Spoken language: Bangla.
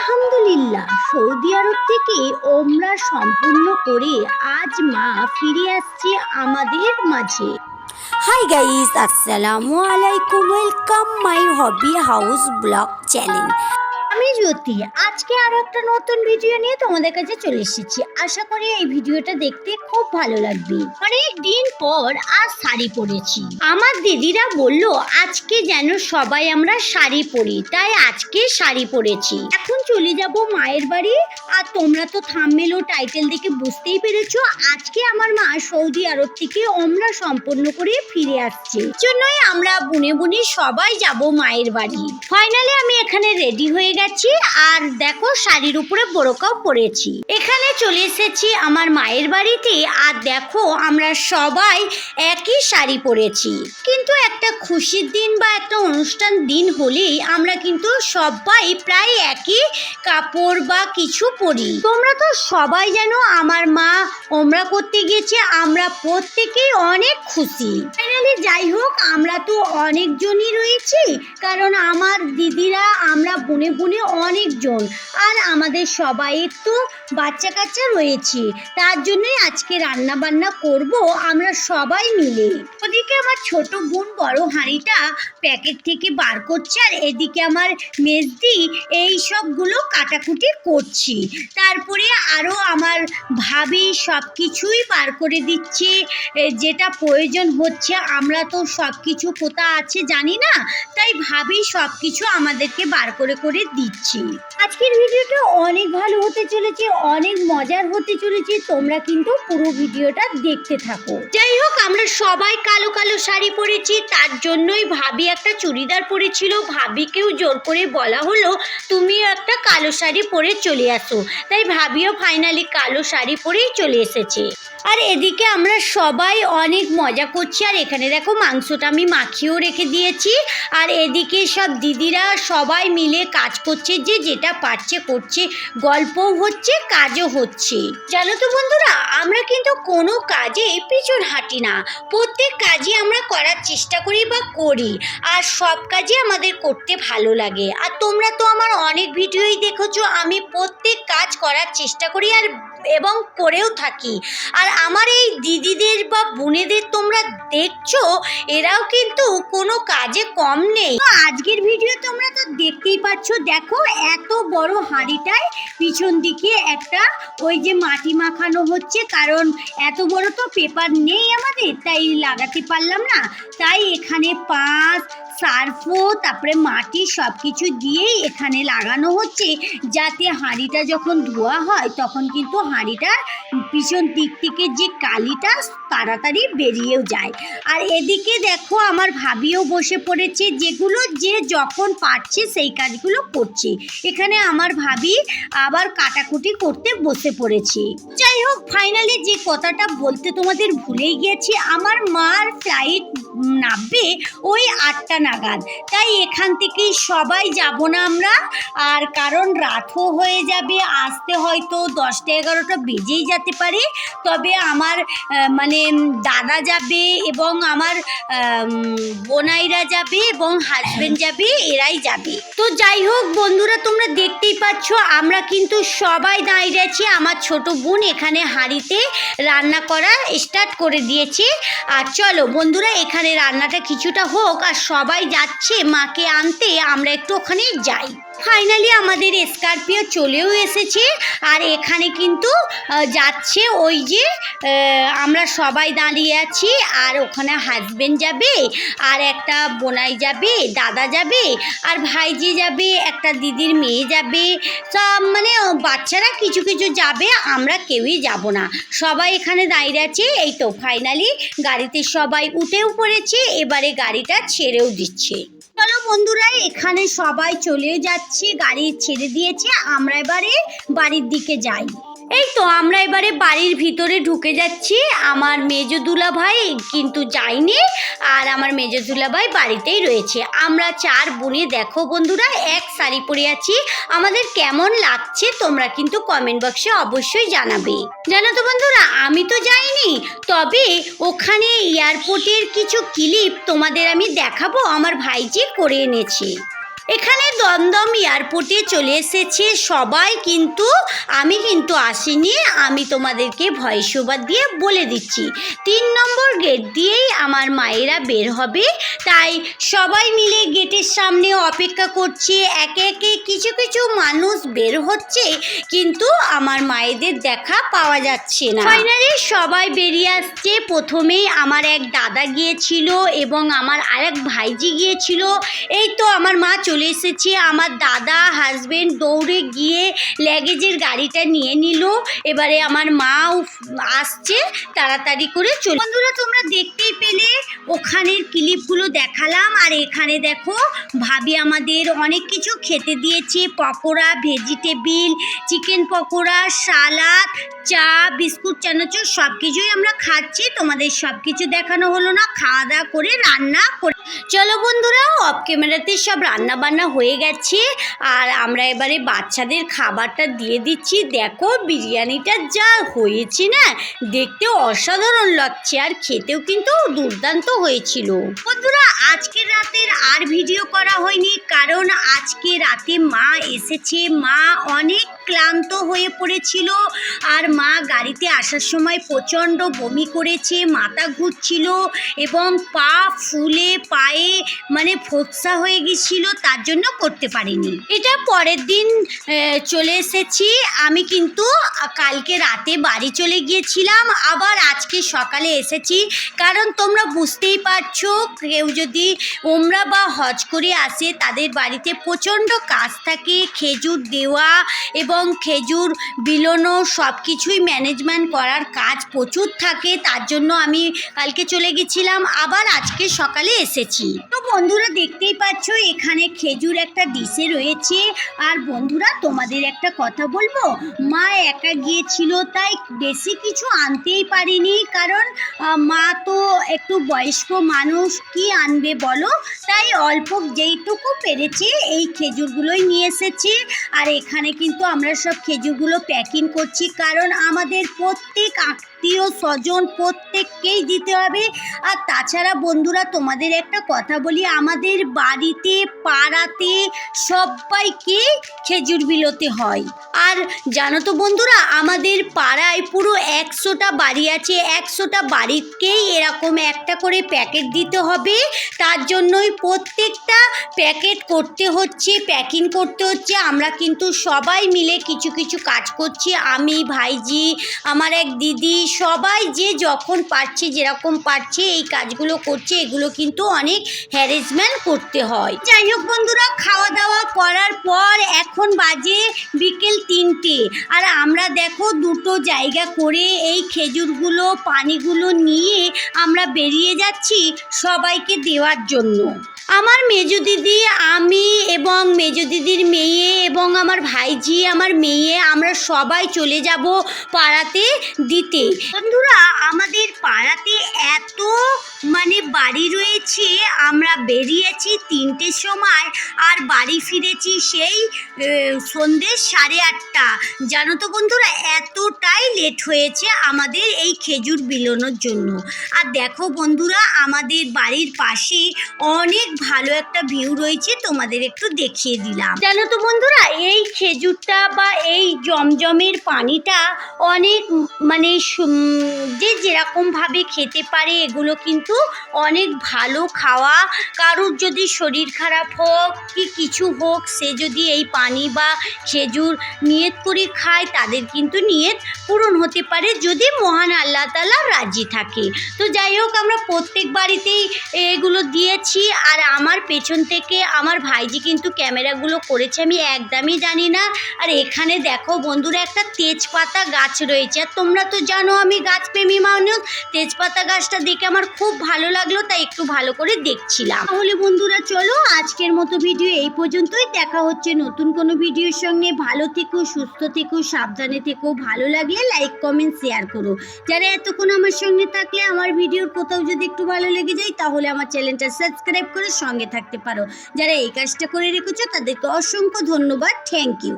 আলহামদুলিল্লাহ, সৌদি আরব থেকে ওমরা সম্পূর্ণ করে আজ মা ফিরে আসছে আমাদের মাঝে। হাই গাইস আসসালামু আলাইকুম welcome my hobby house vlog channel আমি জ্যোতি। আজকে আরও একটা নতুন ভিডিও নিয়ে তোমাদের কাছে চলে এসেছি। আশা করি এই ভিডিওটা দেখতে খুব ভালো লাগবে। অনেক দিন পর আজ শাড়ি পরেছি। আমার দিদিরা বলল, আজকে যেন সবাই আমরা শাড়ি পরি। তাই আজকে শাড়ি পরেছি। এখন চলে যাব মায়ের বাড়ি। আর তোমরা তো থামমেল টাইটেল দেখে বুঝতেই পেরেছ, আজকে আমার মা সৌদি আরব থেকে ওমরা সম্পন্ন করে ফিরে আসছে। জন্যই আমরা বুনে বুনে সবাই যাব মায়ের বাড়ি। ফাইনালি আমি এখানে রেডি হয়ে গেছি আর দেখো শাড়ির উপরে বোরকাও পরেছি। এখানে চলে এসেছি আমার মায়ের বাড়িতে আর দেখো আমরা সবাই একই শাড়ি পরেছি। কিন্তু একটা খুশির দিন বা একটা অনুষ্ঠান দিন হলেই আমরা কিন্তু সবাই প্রায় একই কাপড় বা কিছু পরি। তোমরা তো সবাই জানো আমার মা ওমরা করতে গিয়েছে, আমরা প্রত্যেকেই অনেক খুশি। ফাইনালি যাই হোক, আমরা তো অনেকজনই রয়েছি, কারণ আমার দিদিরা বনে বনে অনেকজন। আর আমাদের সবাইয়ের তো বাচ্চা কাচ্চা রয়েছে। তার জন্যই আজকে রান্না বান্না করব আমরা সবাই মিলে। ওদিকে আমার ছোট বোন বড় হাঁড়িটা প্যাকেট থেকে বার করছে আর এদিকে আমার মেজদি এই সবগুলো কাটাকুটি করছি। তারপরে আরও আমার ভাবি সব কিছুই বার করে দিচ্ছে। যেটা প্রয়োজন হচ্ছে আমরা তো সব কিছু কোথা আছে জানি না। তাই ভাবি সব কিছু আমাদেরকে বার করে করে দিচ্ছি। আজকের ভিডিওটা অনেক ভালো হতে চলেছে, অনেক মজার হতে চলেছে। তোমরা কিন্তু পুরো ভিডিওটা দেখতে থাকো। যাই হোক, আমরা সবাই কালো কালো শাড়ি পরেছি, তার জন্যই ভাবি একটা চুড়িদার পরেছিল। ভাবিকেও জোর করে বলা হলো তুমিও একটা কালো শাড়ি পরে চলে আসো। তাই ভাবিও ফাইনালি কালো শাড়ি পরেই চলে এসেছে। আর এদিকে আমরা সবাই অনেক মজা করছি, আর এখানে দেখো মাংসটা আমি মাখিয়েও রেখে দিয়েছি, আর এদিকে সব দিদিরা সবাই মিলে কাজ করছে, যে যেটা পারছে করছে, গল্পও হচ্ছে, কাজও হচ্ছে। জানো তো বন্ধুরা, আমরা কিন্তু কোনো কাজে পিছন হাঁটি না, প্রত্যেক কাজই আমরা করার চেষ্টা করি বা করি, আর সব কাজই আমাদের করতে ভালো লাগে। আর তোমরা তো আমার অনেক ভিডিওই দেখেছ, আমি প্রত্যেক কাজ করার চেষ্টা করি, আর এবং করেও থাকি। আর আমার এই দিদিদের বা বোনেদের তোমরা দেখছ, এরাও কিন্তু কোনো কাজে কম নেই। আজকের ভিডিও তোমরা তো দেখতেই পাচ্ছ, দেখো এত বড় হাঁড়িটায় পিছন দিকে একটা ওই যে মাটি মাখানো হচ্ছে, কারণ এত বড় তো পেপার নেই আমাদের, তাই লাগাতে পারলাম না। তাই এখানে পাঁচ, সার্ফো, তারপরে মাটি সব কিছু দিয়েই এখানে লাগানো হচ্ছে, যাতে হাঁড়িটা যখন ধোয়া হয়, তখন কিন্তু হাঁড়িটার পিছন দিক থেকে যে কালিটা তাড়াতাড়ি বেরিয়েও যায়। আর এদিকে দেখো আমার ভাবিও বসে পড়েছে, যেগুলো যে যখন পারছে সেই কাজগুলো করছে। এখানে আমার ভাবি আবার কাটাকুটি করতে বসে পড়েছি। যাই হোক ফাইনালি যে কথাটা বলতে তোমাদের ভুলেই গিয়েছি আমার মার ফ্লাইট নামবে ওই আটটা নাগাদ। তাই এখান থেকেই সবাই যাব না আমরা, আর কারণ রাতও হয়ে যাবে, আসতে হয়তো দশটা এগারোটা বেজেই যেতে পারে। তবে আমার মানে দাদা যাবে এবং আমার বোনাইরা যাবে এবং হাজবেন্ড যাবে, এরাই যাবে। তো যাই হোক বন্ধুরা, তোমরা দেখতেই পাচ্ছ, আমরা কিন্তু সবাই দাঁড়িয়ে আছি আমার ছোট বোন এখানে হাঁড়িতে রান্না করা স্টার্ট করে দিয়েছে। আর চলো বন্ধুরা, এখানে রান্নাটা কিছুটা হোক আর সবাই যাচ্ছে মাকে আনতে, আমরা একটু ওখানে যাই। ফাইনালি আমাদের স্করপিও চলেও এসেছে। আর এখানে কিন্তু যাচ্ছে ওই যে আমরা সবাই দাঁড়িয়ে আছি। আর ওখানে হাজবেন্ড যাবে, আর একটা বোনাই যাবে, দাদা যাবে, আর ভাইজি যাবে, একটা দিদির মেয়ে যাবে। সব মানে বাচ্চারা কিছু কিছু যাবে, আমরা কেউই যাব না। সবাই এখানে দাঁড়িয়ে আছে। এই তো ফাইনালি গাড়িতে সবাই উঠেও পড়েছে, এবারে গাড়িটা ছেড়েও দিচ্ছে। চলো বন্ধুরা এখানে সবাই চলে যাচ্ছে গাড়ি ছেড়ে দিয়েছে আমরা এবারে বাড়ির দিকে যাই। এই তো, আমরা এবারে বাড়ির ভিতরে ঢুকে যাচ্ছি। আমার মেজ দুলা ভাই কিন্তু যায়নি আর আমার মেজ দুলা ভাই বাড়িতেই রয়েছে। আমরা চার বোনে, দেখো বন্ধুরা, এক শাড়ি পরে আছি। আমাদের কেমন লাগছে তোমরা কিন্তু কমেন্ট বক্সে অবশ্যই জানাবে। জানো তো বন্ধুরা, আমি তো যাইনি, তবে ওখানে এয়ারপোর্টের কিছু ক্লিপ তোমাদের আমি দেখাবো, আমার ভাইজি করে এনেছে। এখানে দমদম এয়ারপোর্টে চলে এসেছে সবাই, কিন্তু আমি কিন্তু আসিনি। আমি তোমাদেরকে ভয়েস ওভার দিয়ে বলে দিচ্ছি। তিন নম্বর গেট দিয়েই আমার মায়েরা বের হবে। তাই সবাই মিলে গেটের সামনে অপেক্ষা করছে। একে একে কিছু কিছু মানুষ বের হচ্ছে, কিন্তু আমার মায়েদের দেখা পাওয়া যাচ্ছে না। ফাইনালি সবাই বেরিয়ে আসছে। প্রথমেই আমার এক দাদা গিয়েছিল এবং আমার আরেক ভাইজি গিয়েছিল। এই তো আমার মা চলে এসেছে। আমার দাদা হাজবেন্ড দৌড়ে গিয়ে ল্যাগেজের গাড়িটা নিয়ে নিল। এবারে আমার মাও আসছে তাড়াতাড়ি করে চলে। বন্ধুরা, তোমরা দেখতেই পেলে, ওখানের ক্লিপগুলো দেখালাম। আর এখানে দেখো, ভাবি আমাদের অনেক কিছু খেতে দিয়েছে। Pakora vegetable chicken pakora salad চা, বিস্কুট, চানাচুর সব কিছুই আমরা খাচ্ছি। তোমাদের সব কিছু দেখানো হলো না। খাওয়া দাওয়া করে, রান্না করে। চলো বন্ধুরা অফ ক্যামেরাতে সব রান্না বান্না হয়ে গেছে। আর আমরা এবারে বাচ্চাদের খাবারটা দিয়ে দিচ্ছি। দেখো, বিরিয়ানিটা যা হয়েছে না দেখতে অসাধারণ লাগছে। আর খেতেও কিন্তু দুর্দান্ত হয়েছিল। বন্ধুরা, আজকের রাতের আর ভিডিও করা হয়নি। কারণ আজকে রাতে মা এসেছে। মা অনেক ক্লান্ত হয়ে পড়েছিল আর মা গাড়িতে আসার সময় প্রচণ্ড বমি করেছে, মাথা ঘুরছিল এবং পা ফুলে পায়ে মানে ফোকসা হয়ে গেছিল তার জন্য করতে পারিনি। এটা পরের দিন চলে এসেছি। আমি কিন্তু কালকে রাতে বাড়ি চলে গিয়েছিলাম। আবার আজকে সকালে এসেছি। কারণ তোমরা বুঝতেই পারছ, কেউ যদি ওমরা বা হজ করে আসে, তাদের বাড়িতে প্রচণ্ড কাজ থাকে, খেজুর দেওয়া এবং খেজুর, বিলোনো সব কিছুই ম্যানেজমেন্ট করার কাজ প্রচুর থাকে, তার জন্য আমি কালকে চলে গেছিলাম, আবার আজকে সকালে এসেছি। তো বন্ধুরা দেখতেই পাচ্ছ, এখানে খেজুর একটা ডিশে রয়েছে, আর বন্ধুরা তোমাদের একটা কথা বলব, মা একা গিয়েছিল, তাই বেশি কিছু আনতেই পারিনি, কারণ মা তো একটু বয়স্ক মানুষ, কি আনবে বলো? তাই অল্প যেইটুকু পেরেছে, এই খেজুরগুলোই নিয়ে এসেছে, আর এখানে কিন্তু আমরা সব খেজুরগুলো প্যাকিং করছি, কারণ আমাদের প্রত্যেক আত্মীয় স্বজন প্রত্যেককেই দিতে হবে। আর তাছাড়া বন্ধুরা, তোমাদের একটা কথা বলি, আমাদের বাড়িতে, পাড়াতে সবাইকে খেজুর বিলোতে হয়। আর জানো তো বন্ধুরা, আমাদের পাড়ায় পুরো একশোটা বাড়ি আছে, একশোটা বাড়িকেই এরকম একটা করে প্যাকেট দিতে হবে। তার জন্যই প্রত্যেকটা প্যাকেট করতে হচ্ছে প্যাকিং করতে হচ্ছে। আমরা কিন্তু সবাই মিলে কিছু কিছু কাজ করছি। আমি, ভাইজি, আমার এক দিদি, সবাই যে যখন পারছে, যেরকম পারছে, এই কাজগুলো করছে, এগুলো কিন্তু অনেক হ্যারেসমেন্ট করতে হয়। যাই হোক বন্ধুরা খাওয়া দাওয়া করার পর এখন বাজে বিকেল তিনটে। আর আমরা দেখো দুটো জায়গা করে এই খেজুরগুলো, পানিগুলো নিয়ে আমরা বেরিয়ে যাচ্ছি সবাইকে দেওয়ার জন্য। আমার মেজো দিদি, আমি এবং মেজো দিদির মেয়ে এবং আমার ভাইজি, আমার মেয়ে, আমরা সবাই চলে যাব পাড়াতে দিতে। বন্ধুরা, আমাদের পাড়াতে এত মানে বাড়ি রয়েছে, আমরা বেরিয়েছি তিনটের সময় আর বাড়ি ফিরেছি সেই সন্ধ্যে সাড়ে আটটা। জানো তো বন্ধুরা, এতটাই লেট হয়েছে আমাদের এই খেজুর বিলোনোর জন্য। আর দেখো বন্ধুরা, আমাদের বাড়ির পাশে অনেক ভালো একটা ভিউ রয়েছে, তোমাদের একটু দেখিয়ে দিলাম। জানো তো বন্ধুরা এই খেজুরটা বা এই জমজমের পানিটা অনেক মানে যে যেরকমভাবে খেতে পারে, এগুলো কিন্তু অনেক ভালো খাওয়া। কারুর যদি শরীর খারাপ হোক কি কিছু হোক, সে যদি এই পানি বা খেজুর নিয়ত করে খায়, তাদের কিন্তু নিয়ত পূরণ হতে পারে যদি মহান আল্লাহ তালা রাজি থাকে। তো যাই হোক, আমরা প্রত্যেক বাড়িতেই এগুলো দিয়েছি। আর আমার পেছন থেকে আমার ভাইজি কিন্তু ক্যামেরাগুলো করেছে, আমি একদমই জানি না। আর এখানে দেখো বন্ধুরা, একটা তেজপাতা গাছ রয়েছে। আর তোমরা তো জানো আমি গাছপ্রেমী মানুষ। তেজপাতা গাছটা দেখে আমার খুব ভালো লাগল, তাই একটু ভালো করে দেখছিলাম। তাহলে বন্ধুরা, চলো আজকের মতো ভিডিও এই পর্যন্তই। দেখা হচ্ছে নতুন কোনো ভিডিওর সঙ্গে। ভালো থেকো, সুস্থ থেকো, সাবধানে থেকো। ভালো লাগলে লাইক, কমেন্ট, শেয়ার করো। যারা এতক্ষণ আমার সঙ্গে থাকলে, আমার ভিডিওর কোথাও যদি একটু ভালো লেগে যায়, তাহলে আমার চ্যানেলটা সাবস্ক্রাইব করে সঙ্গে থাকতে পারো। যারা এই কাজটা করে রেখেছো, তাদেরকে অসংখ্য ধন্যবাদ থ্যাংক ইউ